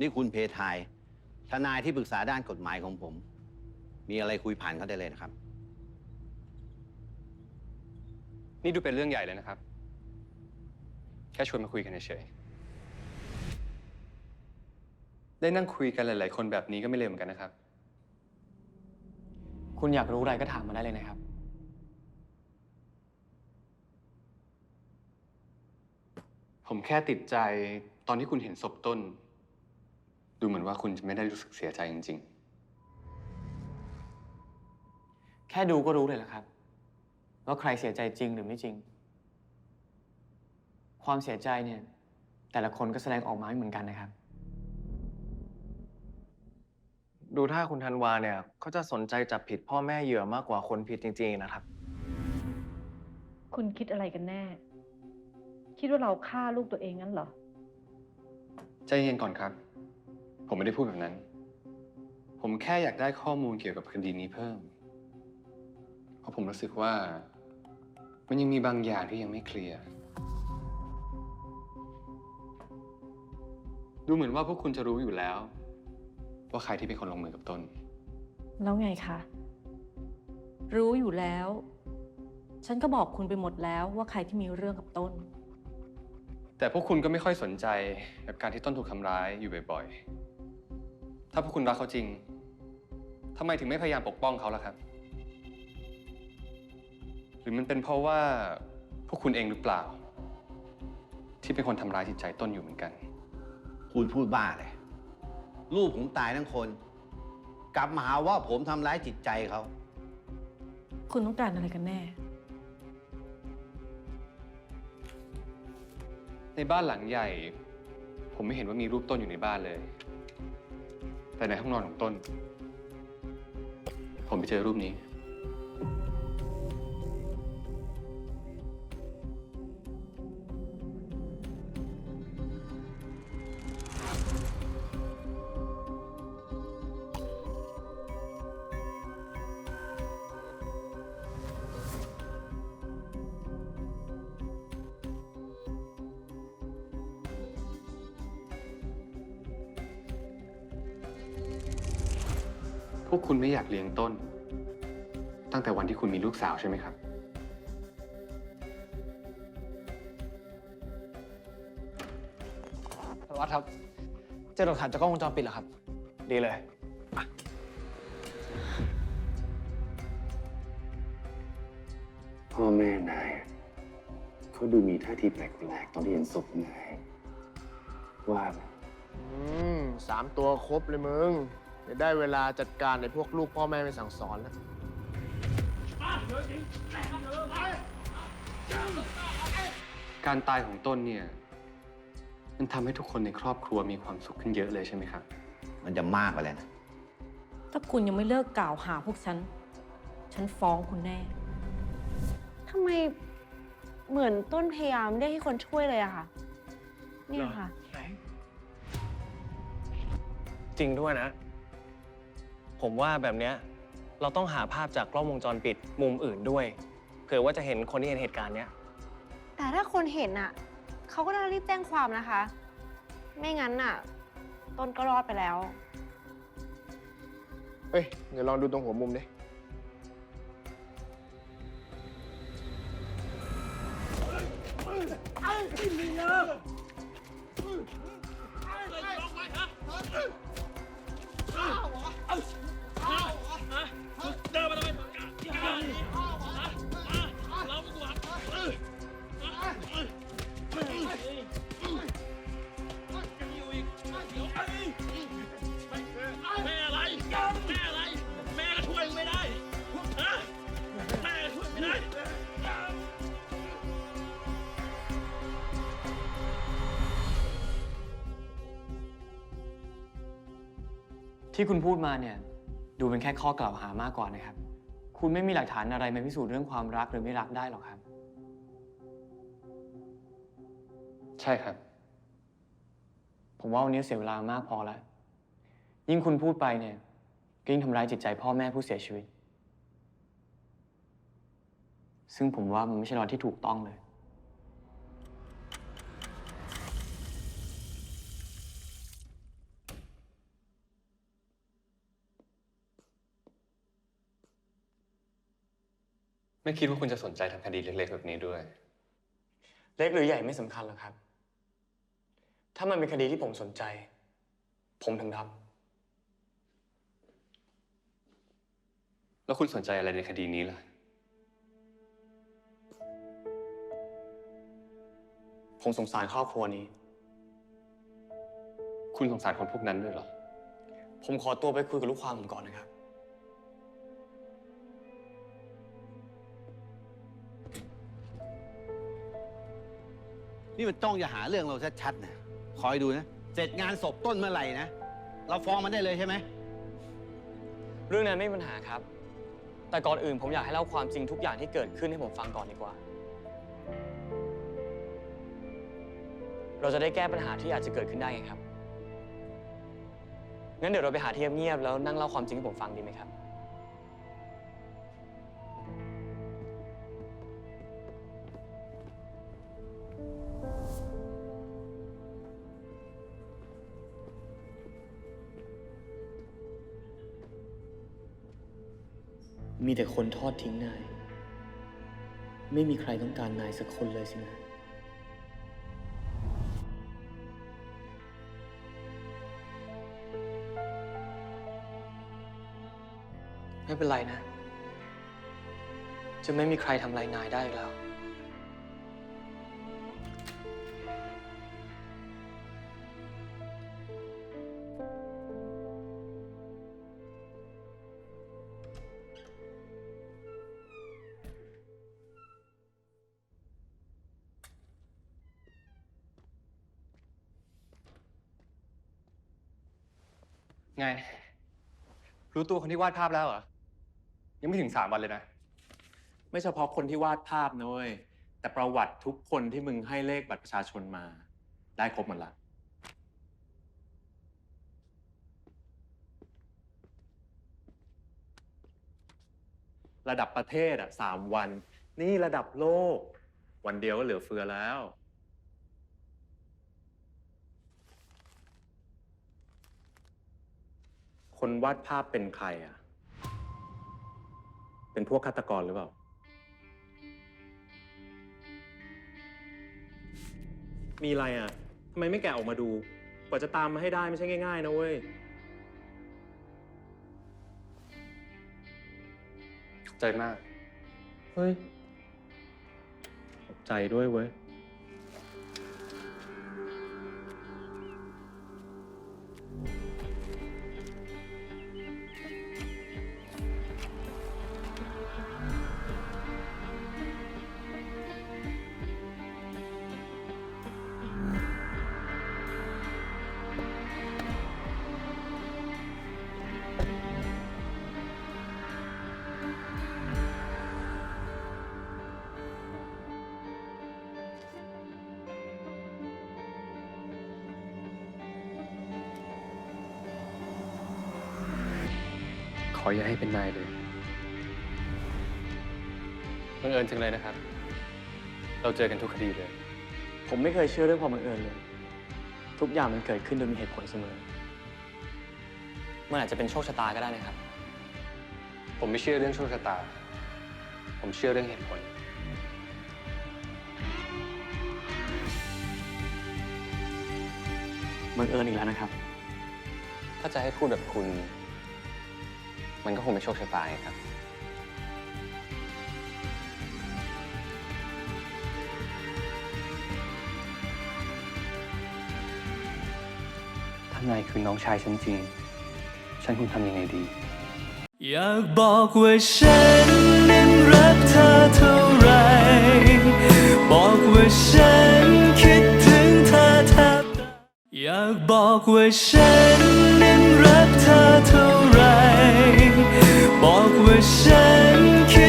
นี่คุณเพทาย ทนายที่ปรึกษาด้านกฎหมายของผม มีอะไรคุยผ่านเขาได้เลยนะครับ นี่ดูเป็นเรื่องใหญ่เลยนะครับ แค่ชวนมาคุยกันเฉยๆได้นั่งคุยกันหลาย ๆ คนแบบนี้ก็ไม่เลวเหมือนกันนะครับ คุณอยากรู้อะไรก็ถามมาได้เลยนะครับ ผมแค่ติดใจตอนที่คุณเห็นศพต้น ดูเหมือนว่าคุณจะไม่ได้รู้สึกเสียใจจริง แค่ดูก็รู้เลยแหละครับ ว่าใครเสียใจจริงหรือไม่จริง ความเสียใจเนี่ย แต่ละคนก็แสดงออกมาไม่เหมือนกันนะครับ ดูท่าคุณธันวาเนี่ยเขาจะสนใจจับผิดพ่อแม่เหยื่อมากกว่าคนผิดจริง ๆ นะครับ คุณคิดอะไรกันแน่ คิดว่าเราฆ่าลูกตัวเองงั้นเหรอ ๆ ใจเย็นก่อนครับ ผมไม่ได้พูดแบบนั้น ผมแค่อยากได้ข้อมูลเกี่ยวกับคดีนี้เพิ่ม เพราะผมรู้สึกว่า มันยังมีบางอย่างที่ยังไม่เคลียร์ ดูเหมือนว่าพวกคุณจะรู้อยู่แล้ว ว่าใครที่เป็นคนลงมือกับต้น แล้วไงคะ รู้อยู่แล้ว ฉันก็บอกคุณไปหมดแล้วว่าใครที่มีเรื่องกับต้น แต่พวกคุณก็ไม่ค่อยสนใจกับการที่ต้นถูกทำร้ายอยู่บ่อยๆ ถ้าพวกคุณรักเขาจริงทำไมถึงไม่พยายามปกป้องเขาล่ะครับ หรือมันเป็นเพราะว่าพวกคุณเองหรือเปล่า ที่เป็นคนทำร้ายจิตใจต้นอยู่เหมือนกัน คุณพูดบ้าเลยลูกผมตายทั้งคน กลับมาหาว่าผมทำร้ายจิตใจเขา คุณต้องการอะไรกันแน่ ในบ้านหลังใหญ่ ผมไม่เห็นว่ามีรูปต้นอยู่ในบ้านเลย แต่ในห้องนอนของต้น ผมไปเจอรูปนี้ พวกคุณไม่อยากเลี้ยงต้น ตั้งแต่วันที่คุณมีลูกสาวใช่ไหมครับ สารวัตรครับ เจอหลักฐานจากกล้องวงจรปิดเหรอครับ ดีเลย พ่อแม่นายเขาดูมีท่าทีแปลกๆตอนที่เห็นศพนายว่าไหม อืมสามตัวครบเลยมึง เดี๋ยวได้เวลาจัดการในพวกลูกพ่อแม่ไปสั่งสอนแล้วการตายของต้นเนี่ย มันทำให้ทุกคนในครอบครัวมีความสุขขึ้นเยอะเลยใช่ไหมครับ มันจะมากไปเลยนะ ถ้าคุณยังไม่เลิกกล่าวหาพวกฉัน ฉันฟ้องคุณแน่ ทำไมเหมือนต้นพยายามเรียกให้คนช่วยเลยอะค่ะ เนี่ยค่ะ จริงด้วยนะ ผมว่าแบบเนี้ยเราต้องหาภาพจากกล้องวงจรปิดมุมอื่นด้วย เผื่อว่าจะเห็นคนที่เห็นเหตุการณ์เนี้ย แต่ถ้าคนเห็นอะเขาก็น่ารีบแจ้งความนะคะ ไม่งั้นน่ะ ต้นก็รอดไปแล้ว เฮ้ย เดี๋ยวลองดูตรงหัวมุมดิแที่คุณพูดมาเนี่ยดูเป็นแค่ข้อกล่าวหามากกว่านะครับ คุณไม่มีหลักฐานอะไรมาพิสูจน์เรื่องความรักหรือไม่รักได้หรอกครับ ใช่ครับ ผมว่าวันนี้เสียเวลามากพอแล้ว ยิ่งคุณพูดไปเนี่ยก็ยิ่งทำร้ายจิตใจพ่อแม่ผู้เสียชีวิต ซึ่งผมว่ามันไม่ใช่รอยที่ถูกต้องเลย ไม่คิดว่าคุณจะสนใจทำคดีเล็กๆแบบนี้ด้วย เล็กหรือใหญ่ไม่สำคัญหรอกครับ ถ้ามันเป็นคดีที่ผมสนใจ ผมถึงทแล้วคุณสนใจอะไรในคดีนี้ล่ะำผมสงสารครอบครัวนี้ คุณสงสารคนพวกนั้นด้วยเหรอ ผมขอตัวไปคุยกับลูกความผมก่อนนะครับ นี่มันจ้องจะหาเรื่องเราชัดๆนะคอยดูนะ เสร็จงานศพต้นเมื่อไหร่นะ เราฟ้องมันได้เลยใช่ไหม เรื่องนั้นไม่มีปัญหาครับ แต่ก่อนอื่นผมอยากให้เล่าความจริงทุกอย่างที่เกิดขึ้นให้ผมฟังก่อนดีกว่า เราจะได้แก้ปัญหาที่อาจจะเกิดขึ้นได้ไงครับ งั้นเดี๋ยวเราไปหาที่เงียบๆแล้วนั่งเล่าความจริงให้ผมฟังดีไหมครับ มีแต่คนทอดทิ้งนาย ไม่มีใครต้องการนายสักคนเลยสินะ ไม่เป็นไรนะ จะไม่มีใครทำลายนายได้อีกแล้ว ไง รู้ตัวคนที่วาดภาพแล้วเหรอ ยังไม่ถึงสามวันเลยนะ ไม่เฉพาะคนที่วาดภาพนะเว้ยแต่ประวัติทุกคนที่มึงให้เลขบัตรประชาชนมา ได้ครบหมดละระดับประเทศอะสามวัน นี่ระดับโลก วันเดียวก็เหลือเฟือแล้ว คนวาดภาพเป็นใครอะ เป็นพวกฆาตกรหรือเปล่า มีอะไรอะทำไมไม่แกะออกมาดู กว่าจะตามมาให้ได้ไม่ใช่ง่าย ๆ นะเว้ยขอบใจมาก เฮ้ยขอบใจด้วยเว้ย ออย่าให้เป็นนายเลยบังเอิญจังเลยนะครับ เราเจอกันทุกคดีเลย ผมไม่เคยเชื่อเรื่องความบังเอิญเลย ทุกอย่างมันเกิดขึ้นโดยมีเหตุผลเสมอ มันอาจจะเป็นโชคชะตาก็ได้นะครับ ผมไม่เชื่อเรื่องโชคชะตา ผมเชื่อเรื่องเหตุผล บังเอิญอีกแล้วนะครับ ถ้าจะให้พูดแบบคุณ มันก็คงเป็นโชคชะตาไงครับ ถ้านายคือน้องชายฉันจริง ฉันควรทำยังไงดี อยากบอกว่าฉันนั้นรักเธอเท่าไร บอกว่าฉันคิดถึงเธอแทบตายอยากบอกว่าฉันนั้นรักเธอเท่าไร บอกว่าฉันคิ